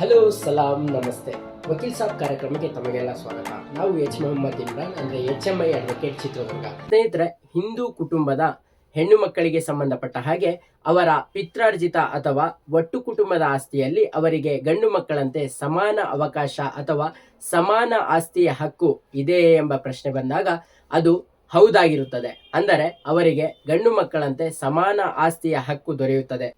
Hello, ಸಲಾಂ, ನಮಸ್ತೆ. ವಕೀಲ್ ಸಾಬ್ ಕಾರ್ಯಕ್ರಮಕ್ಕೆ ತಮಗೆಲ್ಲ ಸ್ವಾಗತ. ನಾವು ಎಚ್ ಮೊಹಮ್ಮದ್ ಇಮ್ರಾನ್, ಅಂದ್ರೆ H M I advocate Chitradurga. ಸ್ನೇಹಿತರೆ, ಹಿಂದೂ ಕುಟುಂಬದ ಹೆಣ್ಣು ಮಕ್ಕಳಿಗೆ ಸಂಬಂಧಪಟ್ಟ ಹಾಗೆ ಅವರ ಪಿತ್ರಾರ್ಜಿತ ಅಥವಾ ಒಟ್ಟು ಕುಟುಂಬದ ಆಸ್ತಿಯಲ್ಲಿ ಅವರಿಗೆ ಗಂಡು ಮಕ್ಕಳಂತೆ ಸಮಾನ ಅವಕಾಶ ಅಥವಾ ಸಮಾನ ಆಸ್ತಿಯ ಹಕ್ಕು ಇದೆ ಎಂಬ ಪ್ರಶ್ನೆ ಬಂದಾಗ ಅದು ಹೌದಾಗಿರುತ್ತದೆ. ಅಂದರೆ ಅವರಿಗೆ ಗಂಡು ಮಕ್ಕಳಂತೆ ಸಮಾನ ಆಸ್ತಿಯ ಹಕ್ಕು ದೊರೆಯುತ್ತದೆ.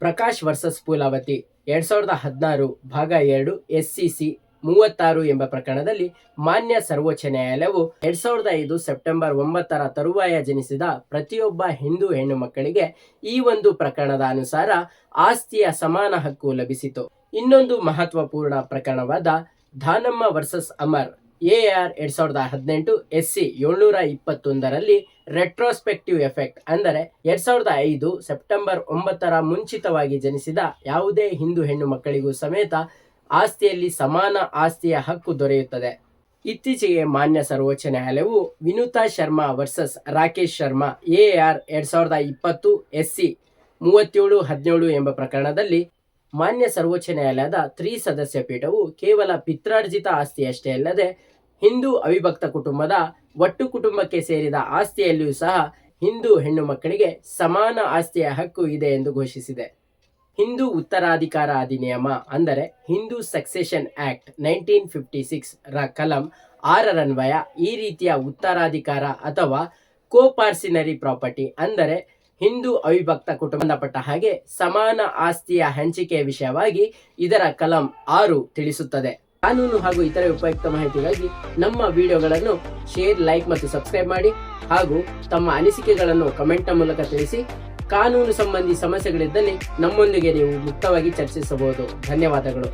ಪ್ರಕಾಶ್ ವರ್ಸಸ್ ಪೂಲಾವತಿ ಎರಡ್ ಸಾವಿರದ ಹದಿನಾರು ಭಾಗ ಎರಡು ಎಸ್ ಸಿ ಸಿ ಮೂವತ್ತಾರು ಎಂಬ ಪ್ರಕರಣದಲ್ಲಿ ಮಾನ್ಯ ಸರ್ವೋಚ್ಚ ನ್ಯಾಯಾಲಯವು ಎರಡ್ ಸಾವಿರದ ಐದು ಸೆಪ್ಟೆಂಬರ್ ಒಂಬತ್ತರ ತರುವಾಯ ಜನಿಸಿದ ಪ್ರತಿಯೊಬ್ಬ ಹಿಂದೂ ಹೆಣ್ಣು ಮಕ್ಕಳಿಗೆ ಈ ಒಂದು ಪ್ರಕರಣದ ಅನುಸಾರ ಆಸ್ತಿಯ ಸಮಾನ ಹಕ್ಕು ಲಭಿಸಿತು. ಇನ್ನೊಂದು ಮಹತ್ವಪೂರ್ಣ ಪ್ರಕರಣವಾದ Dhanamma versus Amar A R ಎರಡ್ ಸಾವಿರದ ಹದಿನೆಂಟು ಎಸ್ ಸಿ ಏಳ್ನೂರ ಇಪ್ಪತ್ತೊಂದರಲ್ಲಿ ರೆಟ್ರೋಸ್ಪೆಕ್ಟಿವ್ ಎಫೆಕ್ಟ್ ಅಂದರೆ ಎರಡ್ ಸಾವಿರದ ಐದು ಸೆಪ್ಟೆಂಬರ್ ಒಂಬತ್ತರ ಮುಂಚಿತವಾಗಿ ಜನಿಸಿದ ಯಾವುದೇ ಹಿಂದೂ ಹೆಣ್ಣು ಮಕ್ಕಳಿಗೂ ಸಮೇತ ಆಸ್ತಿಯಲ್ಲಿ ಸಮಾನ ಆಸ್ತಿಯ ಹಕ್ಕು ದೊರೆಯುತ್ತದೆ. ಇತ್ತೀಚೆಗೆ ಮಾನ್ಯ ಸರ್ವೋಚ್ಚ ನ್ಯಾಯಾಲಯವು Vinutha Sharma versus Rakesh Sharma A R ಎರಡ್ ಸಾವಿರದ ಇಪ್ಪತ್ತು ಎಸ್ ಸಿ ಮೂವತ್ತೇಳು ಹದಿನೇಳು ಎಂಬ ಪ್ರಕರಣದಲ್ಲಿ ಮಾನ್ಯ ಸರ್ವೋಚ್ಚ ನ್ಯಾಯಾಲಯದ ತ್ರಿ ಸದಸ್ಯ ಪೀಠವು ಕೇವಲ ಪಿತ್ರಾರ್ಜಿತ ಆಸ್ತಿಯಷ್ಟೇ ಅಲ್ಲದೆ ಹಿಂದೂ ಅವಿಭಕ್ತ ಕುಟುಂಬದ ಒಟ್ಟು ಕುಟುಂಬಕ್ಕೆ ಸೇರಿದ ಆಸ್ತಿಯಲ್ಲಿಯೂ ಸಹ ಹಿಂದೂ ಹೆಣ್ಣು ಮಕ್ಕಳಿಗೆ ಸಮಾನ ಆಸ್ತಿಯ ಹಕ್ಕು ಇದೆ ಎಂದು ಘೋಷಿಸಿದೆ. ಹಿಂದೂ ಉತ್ತರಾಧಿಕಾರ ಅಧಿನಿಯಮ ಅಂದರೆ Hindu succession act nineteen fifty six ರ ಕಲಂ ಆರರನ್ವಯ ಈ ರೀತಿಯ ಉತ್ತರಾಧಿಕಾರ ಅಥವಾ ಕೋಪಾರ್ಸಿನರಿ ಪ್ರಾಪರ್ಟಿ ಅಂದರೆ ಹಿಂದೂ ಅವಿಭಕ್ತ ಕುಟುಂಬ ಸಂಬಂಧಪಟ್ಟ ಹಾಗೆ ಸಮಾನ ಆಸ್ತಿಯ ಹಂಚಿಕೆ ವಿಷಯವಾಗಿ ಇದರ ಕಲಂ ಆರು ತಿಳಿಸುತ್ತದೆ. ಕಾನೂನು ಹಾಗೂ ಇತರೆ ಉಪಯುಕ್ತ ಮಾಹಿತಿಗಾಗಿ ನಮ್ಮ ವಿಡಿಯೋಗಳನ್ನು ಶೇರ್, ಲೈಕ್ ಮತ್ತು ಸಬ್ಸ್ಕ್ರೈಬ್ ಮಾಡಿ ಹಾಗೂ ತಮ್ಮ ಅನಿಸಿಕೆಗಳನ್ನು ಕಮೆಂಟ್ನ ಮೂಲಕ ತಿಳಿಸಿ. ಕಾನೂನು ಸಂಬಂಧಿ ಸಮಸ್ಯೆಗಳಿದ್ದಲ್ಲಿ ನಮ್ಮೊಂದಿಗೆ ನೀವು ಮುಕ್ತವಾಗಿ ಚರ್ಚಿಸಬಹುದು. ಧನ್ಯವಾದಗಳು.